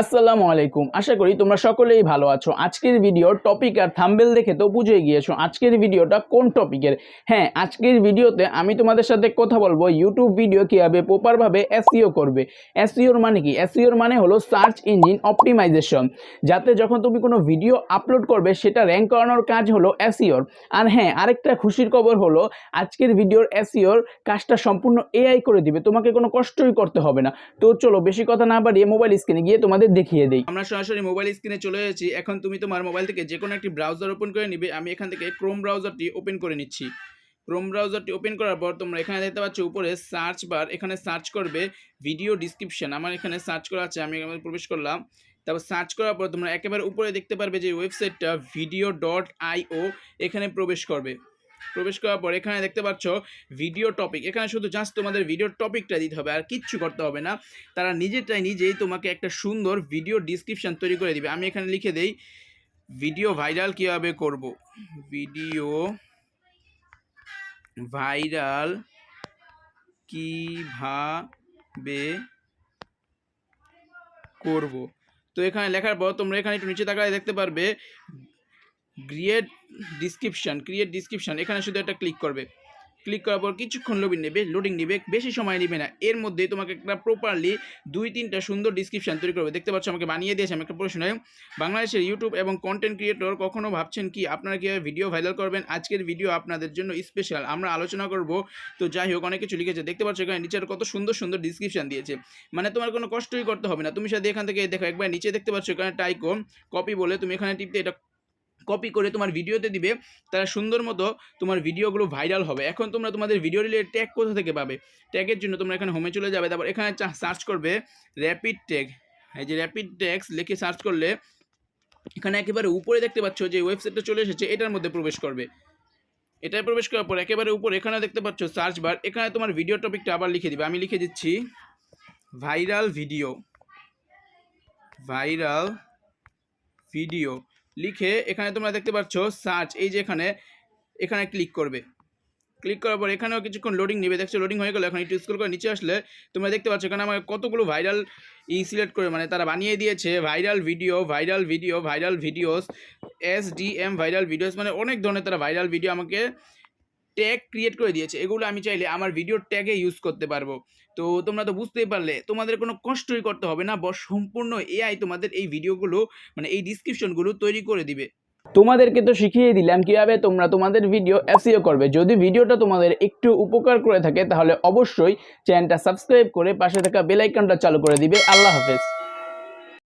আসসালামু আলাইকুম। আশা করি তোমরা সকলেই ভালো আছো। আজকের ভিডিওর টপিক আর থাম্বেল দেখে তো বুঝে গিয়েছো আজকের ভিডিওটা কোন টপিকের হ্যাঁ আজকের ভিডিওতে আমি তোমাদের সাথে কথা বলব ইউটিউব ভিডিও কীভাবে প্রপারভাবে এসইও করবে। এসইওর মানে কি? এসইওর মানে হলো সার্চ ইঞ্জিন অপটিমাইজেশন যাতে যখন তুমি কোনো ভিডিও আপলোড করবে, সেটা র্যাঙ্ক করানোর কাজ হলো এসইওর আর হ্যাঁ আরেকটা খুশির খবর হলো, আজকের ভিডিওর এসইওর কাজটা সম্পূর্ণ এআই করে দিবে। তোমাকে কোনো কষ্টই করতে হবে না। তো চলো, বেশি কথা না বাড়িয়ে মোবাইল স্ক্রিনে গিয়ে তোমাদের দেখিয়ে দিই। আমরা সরাসরি মোবাইল স্ক্রিনে চলে এসেছি। এখন তুমি তোমার মোবাইল থেকে যে কোনো একটি ব্রাউজার ওপেন করে নিবে। আমি এখান থেকে ক্রোম ব্রাউজারটি ওপেন করে নিচ্ছি। ক্রোম ব্রাউজারটি ওপেন করার পর তোমরা এখানে দেখতে পাচ্ছ উপরে সার্চ বার এখানে সার্চ করবে ভিডিও ডিসক্রিপশন আমার এখানে সার্চ করা আছে, আমি এখানে প্রবেশ করলাম। তারপর সার্চ করার পর তোমরা একেবারে উপরে দেখতে পারবে যে ওয়েবসাইটটা ভিডিও ডট আইও এখানে প্রবেশ করবে। প্রবেশ করার পর এখানে দেখতে পাচ্ছ ভিডিও টপিক এখানে শুধু জাস্ট তোমাদের ভিডিও টপিকটা দিতে হবে আর কিচ্ছু করতে হবে না। তারা নিজেরটাই নিজেই তোমাকে একটা সুন্দর ভিডিও ডিসক্রিপশন তৈরি করে দিবে। আমি এখানে লিখে দেই ভিডিও ভাইরাল কীভাবে করব? ভিডিও ভাইরাল কীভাবে করব? তো এখানে লেখার পর তোমরা এখানে একটু নিচে তাকালে দেখতে পারবে ক্রিয়েট ডিসক্রিপশন ক্রিয়েট ডিসক্রিপশন এখানে শুধু একটা ক্লিক করবে। ক্লিক করার পর কিছুক্ষণ লোডিং নেবে লোডিং নেবে, বেশি সময় নেবে না। এর মধ্যে তোমাকে একটা প্রপারলি দুই তিনটা সুন্দর ডিসক্রিপশন তৈরি করবে। দেখতে পাচ্ছ আমাকে বানিয়ে দিয়েছে, আমি একটা প্রশ্ন বাংলাদেশের ইউটিউব এবং কন্টেন্ট ক্রিয়েটর কখনো ভাবছেন কি, আপনারা কীভাবে ভিডিও ভাইরাল করবেন? আজকের ভিডিও আপনাদের জন্য স্পেশাল আমরা আলোচনা করব। তো যাই হোক, অনেক কিছু লিখেছে। দেখতে পাচ্ছ এখানে নিচের কত সুন্দর সুন্দর ডিসক্রিপশন দিয়েছে। মানে তোমার কোনো কষ্টই করতে হবে না। তুমি সাথে এখান থেকে, দেখো, একবার নিচে দেখতে পাচ্ছ এখানে টাইকন কপি বলে তুমি এখানে টিপতে এটা কপি করে তোমার ভিডিওতে দিবে তারা সুন্দর মতো তোমার ভিডিওগুলো ভাইরাল হবে। এখন তোমরা তোমাদের ভিডিও রিলেটেড ট্যাগ কোথা থেকে পাবে? ট্যাগের জন্য তোমরা এখানে হোমে চলে যাবে, তারপর এখানে সার্চ করবে র্যাপিড ট্যাগ এই যে র্যাপিড ট্যাগস লিখে সার্চ করলে এখানে একেবারে উপরে দেখতে পাচ্ছ যে ওয়েবসাইটটা চলে এসেছে, এটার মধ্যে প্রবেশ করবে। এটায় প্রবেশ করার পর একেবারে উপরে এখানে দেখতে পাচ্ছ সার্চ বার এখানে তোমার ভিডিও টপিকটা আবার লিখে দিবে। আমি লিখে দিচ্ছি ভাইরাল ভিডিও ভাইরাল ভিডিও লিখে এখানে তোমরা দেখতে পাচ্ছ সার্চ, এই যে এখানে এখানে ক্লিক করবে। ক্লিক করার পর এখানেও কিছুক্ষণ লোডিং নেবে। দেখছ লোডিং হয়ে গেলো, এখন একটু স্কুল করে নিচে আসলে তোমরা দেখতে পাচ্ছ এখানে আমাকে কতগুলো ভাইরাল ই সিলেক্ট করে মানে তারা বানিয়ে দিয়েছে। Viral video viral video viral videos S D M viral videos মানে অনেক ধরনের তারা ভাইরাল ভিডিও আমাকে ট্যাগ ক্রিয়েট করে দিয়েছে। এগুলো আমি চাইলে আমার ভিডিওর ট্যাগে ইউজ করতে পারব। তো তোমরা তো বুঝতেই পারলে, তোমাদের কোনো কষ্টই করতে হবে না, বস সম্পূর্ণ এআই তোমাদের এই ভিডিওগুলো মানে এই ডিসক্রিপশনগুলো তৈরি করে দিবে। তোমাদেরকে তো শিখিয়ে দিলাম কীভাবে তোমরা তোমাদের ভিডিও এসইও করবে। যদি ভিডিওটা তোমাদের একটু উপকার করে থাকে, তাহলে অবশ্যই চ্যানেলটা সাবস্ক্রাইব করে পাশে থাকা বেল আইকনটা চালু করে দিবে। আল্লাহ হাফেজ।